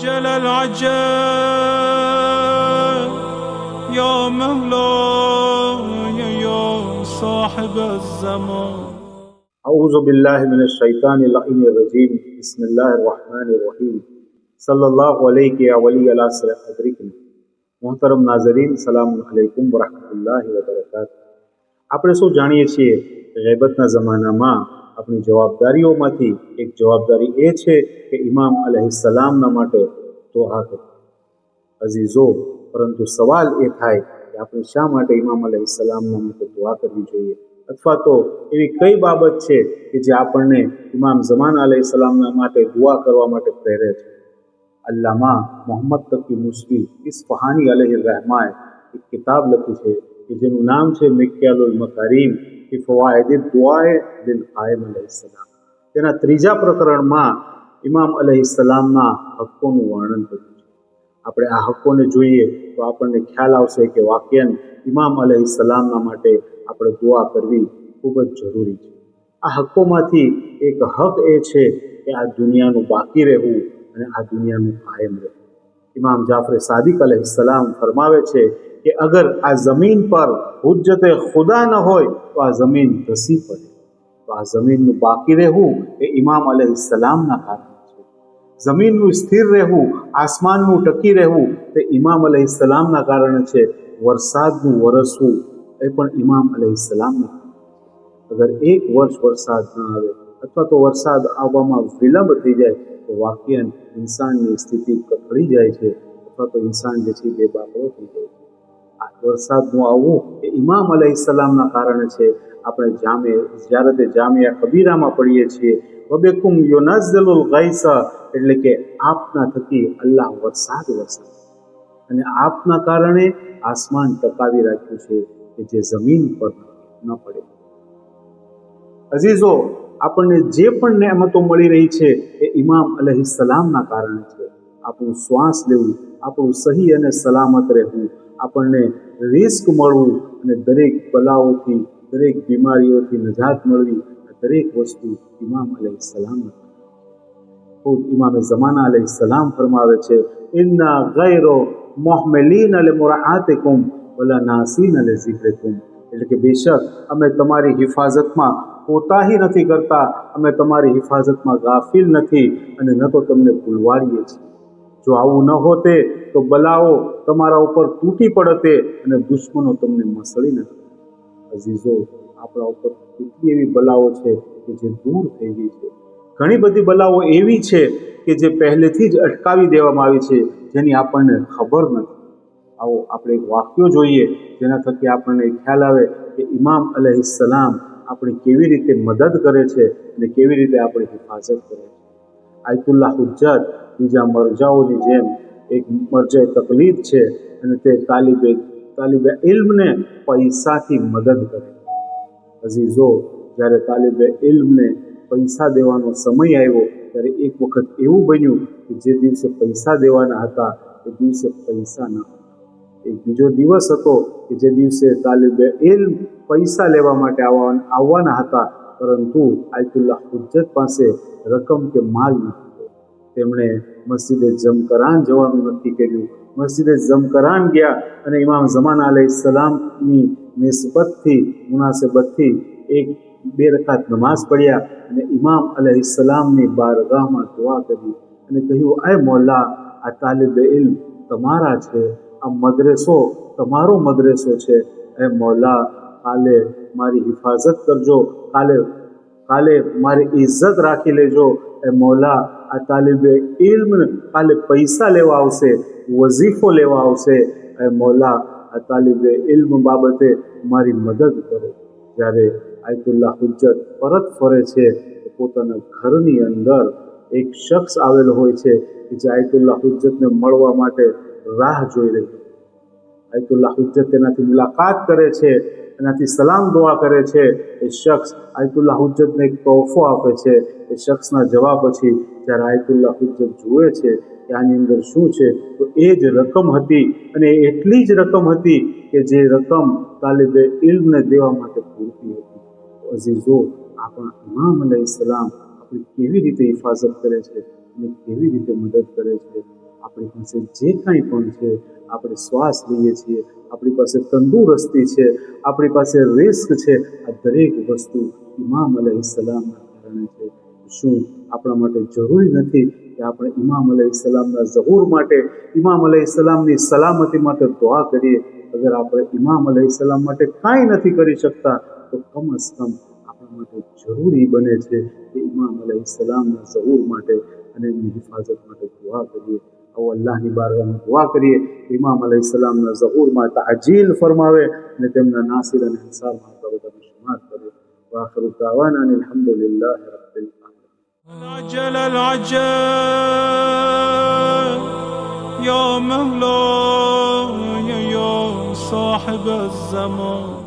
عجل العجل يا مولاي يا صاحب الزمان أعوذ بالله من الشيطان اللعين الرجيم بسم الله الرحمن الرحيم صلى الله عليك يا ولي العصر أدركني મોહતરમ નાઝરીન સલામ અલૈકુમ વરહમતુલ્લાહ વબરકાત આપણે સૌ જાણીએ છીએ ગૈબતના જમાનામાં આપણી જવાબદારીઓમાંથી એક જવાબદારી એ છે કે ઇમામ અલહિસલામના માટે દુઆ કરવી અઝીઝો, પરંતુ સવાલ એ થાય કે આપણે શા માટે ઇમામ અલહિસલામના માટે દુઆ કરવી જોઈએ? અથવા તો એવી કઈ બાબત છે કે જે આપણને ઇમામ ઝમાન અલહિસલામના માટે દુઆ કરવા માટે પ્રેરે છે? અલ્લામા મોહમ્મદ તકી મુસ્વી ઇસ્ફહાની અલહ રહેમાએ એક કિતાબ લખી છે કે જેનું નામ છે મિક્યાલુલ મકારીમ કે ફવાયદ દુઆએ દિલ કાયમ અલહીસલામ તેના ત્રીજા પ્રકરણમાં ઇમામ અલહીસલામના હક્કોનું વર્ણન કર્યું છે. આપણે આ હક્કોને જોઈએ તો આપણને ખ્યાલ આવશે કે વાક્યન ઇમામ અલહીસલામના માટે આપણે દુઆ કરવી ખૂબ જ જરૂરી છે. આ હક્કોમાંથી એક હક એ છે કે આ દુનિયાનું બાકી રહેવું અને આ દુનિયાનું કાયમ રહેવું. ઇમામ જાફર સાદિક અલહિસલામ ફરમાવે છે કે અગર આ જમીન પર હુજ્જતે ખુદા ન હોય તો આ જમીન ધસી પડે. તો આ જમીનનું બાકી રહેવું એ ઇમામ અલહિસલામના કારણે છે. જમીનનું સ્થિર રહેવું, આસમાનનું ટકી રહેવું તે ઇમામ અલહિસલામના કારણે છે. વરસાદનું વરસવું એ પણ ઇમામ અલહિસલામના અગર એક વર્ષ વરસાદ ન આવે અથવા તો વરસાદ આવવામાં વિલંબ થઈ જાય, તો વાક્યન ઇન્સાનની સ્થિતિ કથળી જાય છે અથવા તો ઇન્સાન જે છે બે બાપડો થઈ જાય છે. આ વરસાદનું આવવું એ ઇમામ અલહિસલામના કારણે છે. આપણે જામે, જ્યારે તે જામિયા કબીરામાં પડીએ છીએ, વબેકુમ યોનાઝલુલ ગાયસા એટલે કે આપના થકી અલ્લાહ વરસાદ વરસાદ અને આપના કારણે આસમાન ટકાવી રાખ્યું છે કે જે જમીન પર ન પડે. અઝીઝો આપણને જે પણ નેમતો મળી રહી છે એ ઇમામ અલહિસલામના કારણે છે. આપણું શ્વાસ લેવું, આપણું સહી અને સલામત રહેવું, આપણને રિસ્ક મળવું અને દરેક બલાઓથી, દરેક બીમારીઓથી નજાત મળવી દરેક વસ્તુ ઇમામ અલહિસલામના ખુદ ઇમામે ઝમાના અલહિસલામ ફરમાવે છે, ઇન્ના ગૈરો મોહમેલીન અલે મોરા આતે કુમ ભલા નાસીન અલે ઝિક્રકુમ એટલે કે બેશક, અમે તમારી હિફાજતમાં કોતાહી નથી કરતા, અમે તમારી હિફાજતમાં ગાફિલ નથી અને ન તો તમને ભૂલવાડીએ છીએ. જો આવું ન હોતે, તો બલાઓ તમારા ઉપર તૂટી પડતે અને દુશ્મનો તમને મસળી નથી અઝીઝો, આપણા ઉપર કેટલી એવી બલાઓ છે કે જે દૂર થઈ ગઈ છે. ઘણી બધી બલાઓ એવી છે કે જે પહેલેથી જ અટકાવી દેવામાં આવી છે, જેની આપણને ખબર નથી. આવો આપણે એક વાક્યો જોઈએ જેના થકી આપણને ખ્યાલ આવે કે ઇમામ સલામ આપણી કેવી રીતે મદદ કરે છે અને કેવી રીતે આપણી હિફાજત કરે છે. આયતુલ્લાહ હુજ્જત, બીજા મરજાઓની જેમ એક મરજે તકલીફ છે અને તે તાલિબે તાલિબે ઇલ્મને પૈસાથી મદદ કરે. અઝીઝો, જ્યારે તાલિબે ઇલ્મને પૈસા દેવાનો સમય આવ્યો, ત્યારે એક વખત એવું બન્યું કે જે દિવસે પૈસા દેવાના હતા, એ દિવસે પૈસા ન હતા એક બીજો દિવસ હતો કે જે દિવસે તાલિબે ઇલ્મ પૈસા લેવા માટે આવવા આવવાના હતા, પરંતુ આયતુલ્લાહ હુજ્જત પાસે રકમ કે માલ નથી તેમણે મસ્જિદે જમકરાન જવાનું નક્કી કર્યું. મસ્જિદે જમકરાન ગયા અને ઇમામ ઝમાન સલામની નિસ્બતથી, મુનાસિબતથી એક બે રકાત નમાઝ પડ્યા અને ઇમામ અલૈહિસ્સલામની બારગાહમાં દુઆ કરી અને કહ્યું, અય મોલ્લા આ તાલિબ ઇલ્મ તમારા છે આ મદરેસો તમારો મદરેસો છે. એ મોલા, કાલે મારી હિફાજત કરજો. કાલે કાલે મારી ઇજ્જત રાખી લેજો. એ મોલા, આ તાલિબે ઇલ્મ કાલે પૈસા લેવા આવશે, વઝીફો લેવા આવશે. એ મોલા, આ તાલિબે ઇલ્મ બાબતે મારી મદદ કરો. જ્યારે આયતુલ્લાહ હુજ્જત પરત ફરે છે પોતાના ઘરની અંદર એક શખ્સ આવેલો હોય છે, કે જે આયતુલ્લાહ હુજ્જતને મળવા માટે રાહ જોઈ રહી આયતુલ્લાહ હુજ્જત તેનાથી મુલાકાત કરે છે, એનાથી સલામ દુઆ કરે છે, એ શખ્સ આયતુલ્લાહ હુજ્જતને એક તોહફો આપે છે, એ શખ્સના જવાબ પછી જ્યારે આયતુલ્લાહ હુજ્જત જુએ છે કે આની અંદર શું છે, તો એ જ રકમ હતી અને એટલી જ રકમ હતી કે જે રકમ તાલિબે ઇલ્મને દેવા માટે પૂરતી હતી. અઝીઝો, આપણા ઇમામ અલૈહિસ્સલામ આપણી કેવી રીતે હિફાજત કરે છે અને કેવી રીતે મદદ કરે છે? આપણી પાસે જે કાંઈ પણ છે, આપણે શ્વાસ લઈએ છીએ, આપણી પાસે તંદુરસ્તી છે, આપણી પાસે રિસ્ક છે, આ દરેક વસ્તુ ઇમામ સલામના કારણે છે. શું આપણા માટે જરૂરી નથી કે આપણે ઇમામ અલૈહિસ્સલામના ઝહૂર માટે ઇમામ સલામની સલામતી માટે દુઆ કરીએ? અગર આપણે ઇમામ અલૈહિસ્સલામ માટે કાંઈ નથી કરી શકતા, તો કમ અઝ આપણા માટે જરૂરી બને છે કે ઇમામ અલૈહિસ્સલામના ઝહૂર માટે અને એમની હિફાજત માટે દુઆ કરીએ. આવો અલ્લાહની બારગામાં દુઆ કરીએ કે ઇમામ અલૈહિસ્સલામના ઝહૂરમાં તાજીલ ફરમાવે અને તેમના નાસિર અને અંસારમાં આપણા બધાને શુમાર કરે વાખરુ દાવાના અનિલ હમ્દુલિલ્લાહી રબ્બિલ આલમીન العجل العجل يا مولاي يا صاحب الزمان